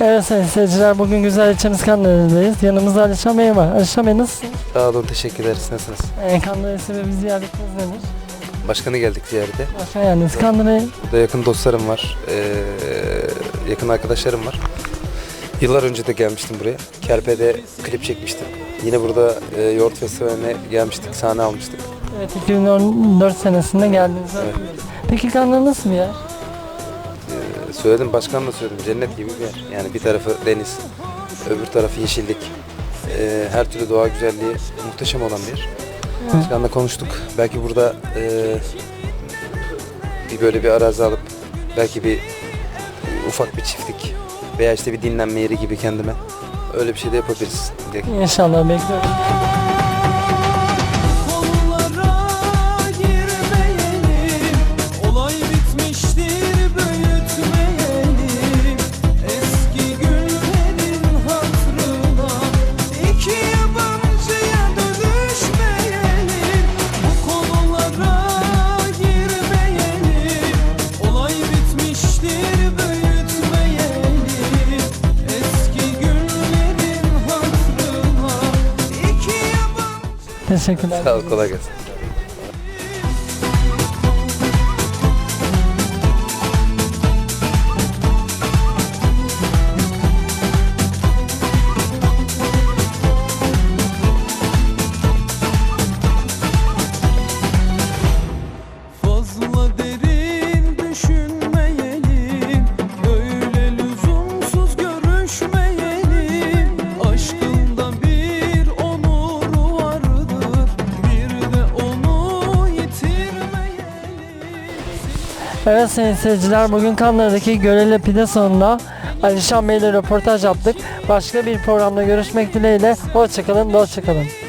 Evet sayın seyirciler bugün güzel ilçemiz Kanlıdere'deyiz. Yanımızda Alişan Bey var. Alişan Bey nasılsınız? Sağ olun, teşekkür ederiz. Nasılsınız? Ee, Kandıra'ya sebebi ziyaretiniz nedir? Başkanı geldik ziyarete. Başka geldiniz. Kandıra'yı Burada yakın dostlarım var, ee, yakın arkadaşlarım var. Yıllar önce de gelmiştim buraya. Kerpe'de klip çekmiştim. Yine burada e, Yoğurt Festivali'ne gelmiştik, sahne almıştık. evet, 2014 senesinde geldiniz. Peki Kandıra nasıl bir yer? Söyledim, başkan da söyledim. Cennet gibi bir yer. Yani bir tarafı deniz, öbür tarafı yeşillik. Ee, her türlü doğa güzelliği muhteşem olan bir yer. Başkanla konuştuk. Belki burada e, bir böyle bir arazi alıp belki bir ufak bir çiftlik veya işte bir dinlenme yeri gibi kendime öyle bir şey de yapabiliriz. diye. İnşallah bekliyoruz. Teşekkürler. Sağ ol, kolay gelsin. Evet sayın seyirciler bugün Kandıra'daki Görele Pide sonunda Alişan Bey ile röportaj yaptık. Başka bir programda görüşmek dileğiyle. Hoşçakalın, hoşçakalın.